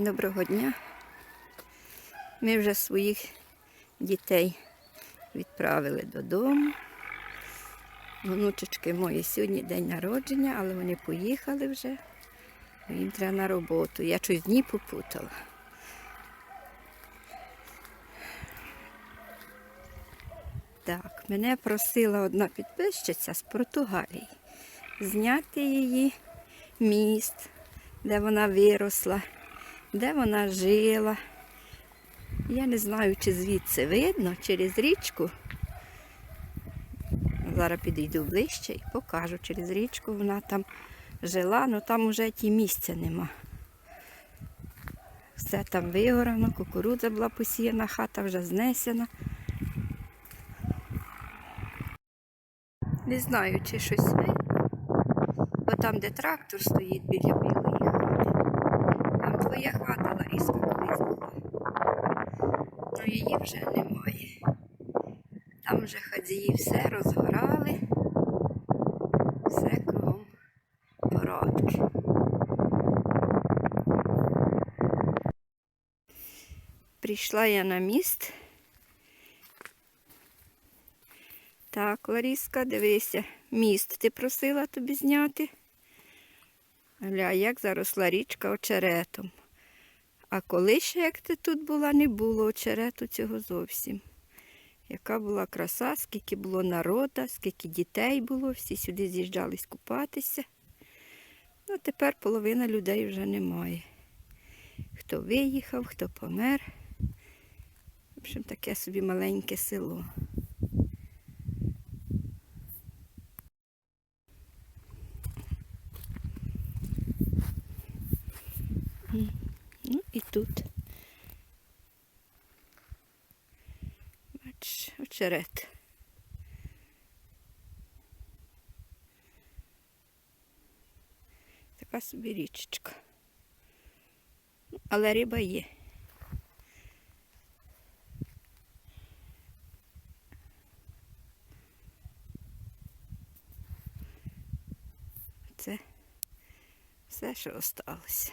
Доброго дня. Ми вже своїх дітей відправили додому. Внучечки мої сьогодні день народження, але вони поїхали вже. Їм треба на роботу. Я щось дні попутала. Так, мене просила одна підписчиця з Португалії зняти її міст, де вона виросла, де вона жила. Я не знаю, чи звідси видно, через річку. Зараз підійду ближче і покажу через річку. Вона там жила, але там уже ті місця нема. Все там вигорано, кукурудза була посіяна, хата вже знесена. Не знаю, чи щось видно. Бо там, де трактор стоїть біля білої. Твоя хата Лариска колись була. Ну її вже немає. Там вже хазії все розгорали, все кругом породки. Прийшла я на міст. Так, Ларіска, дивися, міст ти просила тобі зняти. Гля, як заросла річка очеретом. А коли ще, як ти тут була, не було очерету цього зовсім. Яка була краса, скільки було народа, скільки дітей було, всі сюди з'їжджались купатися. Ну, тепер половина людей вже немає. Хто виїхав, хто помер. В общем, таке собі маленьке село. Ну і тут. Бач, очерет. Така собі річечка. Але риба є. Це все, що осталося.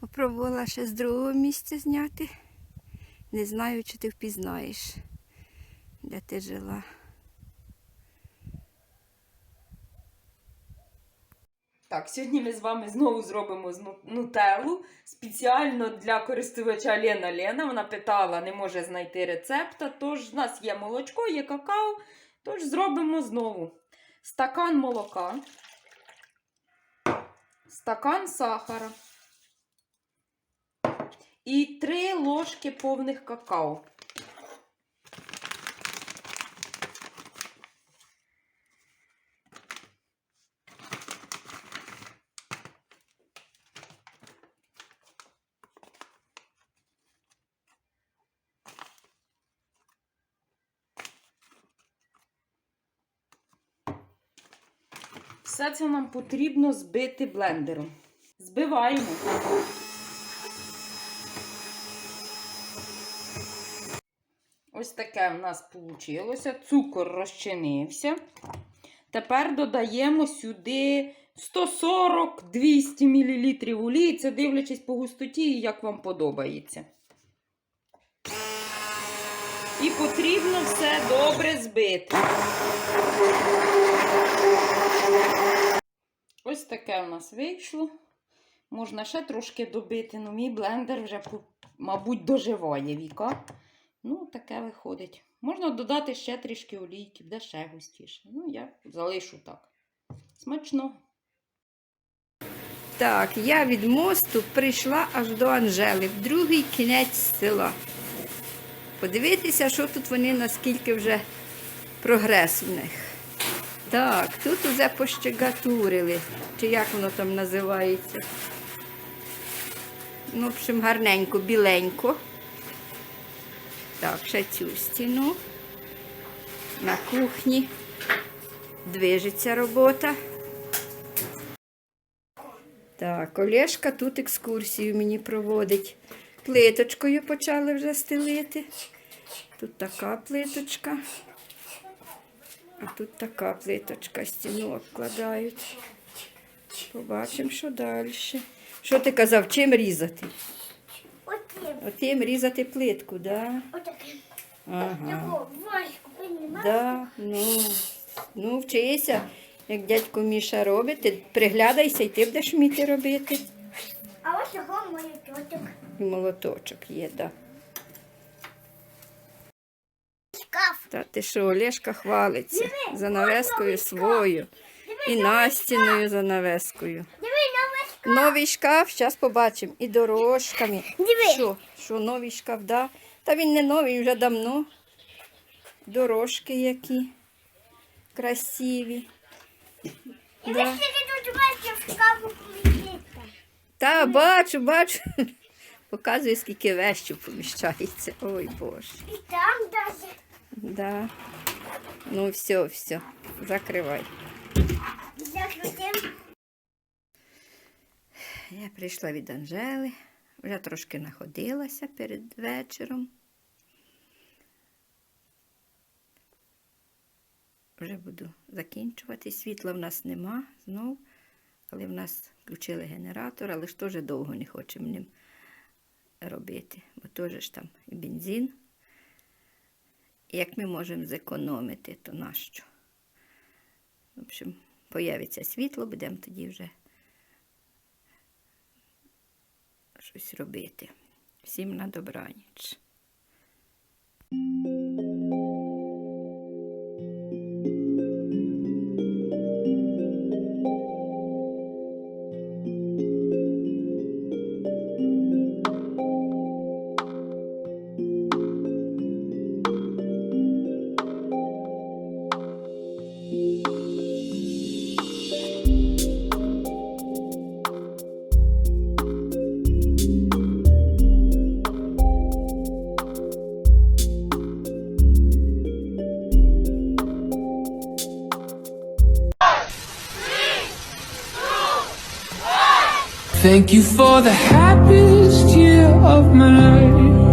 Попробувала ще з другого місця зняти. Не знаю, чи ти впізнаєш, де ти жила. Так, сьогодні ми з вами знову зробимо ну- нутеллу спеціально для користувача Лена Лена. Вона питала, не може знайти рецепта. Тож в нас є молочко, є какао. Тож зробимо знову стакан молока, стакан сахара і 3 ложки повних какао. Все це нам потрібно збити блендером. Збиваємо. Ось таке в нас вийшло. Цукор розчинився. Тепер додаємо сюди 140-200 мл олії. Це дивлячись по густоті і як вам подобається. І потрібно все добре збити. Ось таке у нас вийшло. Можна ще трошки добити, але мій блендер вже, мабуть, доживає віка. Ну, таке виходить. Можна додати ще трішки олійки, буде ще густіше. Ну, я залишу так. Смачно. Так, я від мосту прийшла аж до Анжели, в другий кінець села. Подивитися, що тут вони наскільки вже прогрес у них. Так, тут уже пощегатурили, чи як воно там називається. Ну, в общем, гарненько, біленько. Так, ще цю стіну. На кухні. Движеться робота. Так, Олешка тут екскурсію мені проводить. Плиточкою почали вже стелити. Тут така плиточка. А тут така плиточка, стіну обкладають. Побачимо, що далі. Що ти казав, чим різати? Отим. Різати плитку, да? Отаким. Ага. Да, ну, ну, вчися, як дядько Міша робить, ти приглядайся і ти будеш вміти робити. А ось його тьотю. І молоточок є, да. Та ти що, Олешка хвалиться за навескою свою і Настіною за навескою. Новий шкаф. Зараз побачимо. І дорожками. Диви. Що? Що новий шкаф, да? Та він не новий, вже давно. Дорожки які красиві. І Да. ви тут бачите в шкафу помістити. Та бачу, бачу. Показує, скільки вещів поміщається. Ой Боже. І там даже. Да. Ну все, все. Закривай. Закрутим. Я прийшла від Анжели, вже трошки находилася перед вечором. Вже буду закінчувати. Світла в нас нема знов, але в нас включили генератор, але ж теж довго не хочемо ним робити, бо теж ж там і бензин. І як ми можемо зекономити, то нащо? В общем, появиться світло, будемо тоді вже щось робити. Всім на добраніч. Thank you for the happiest year of my life.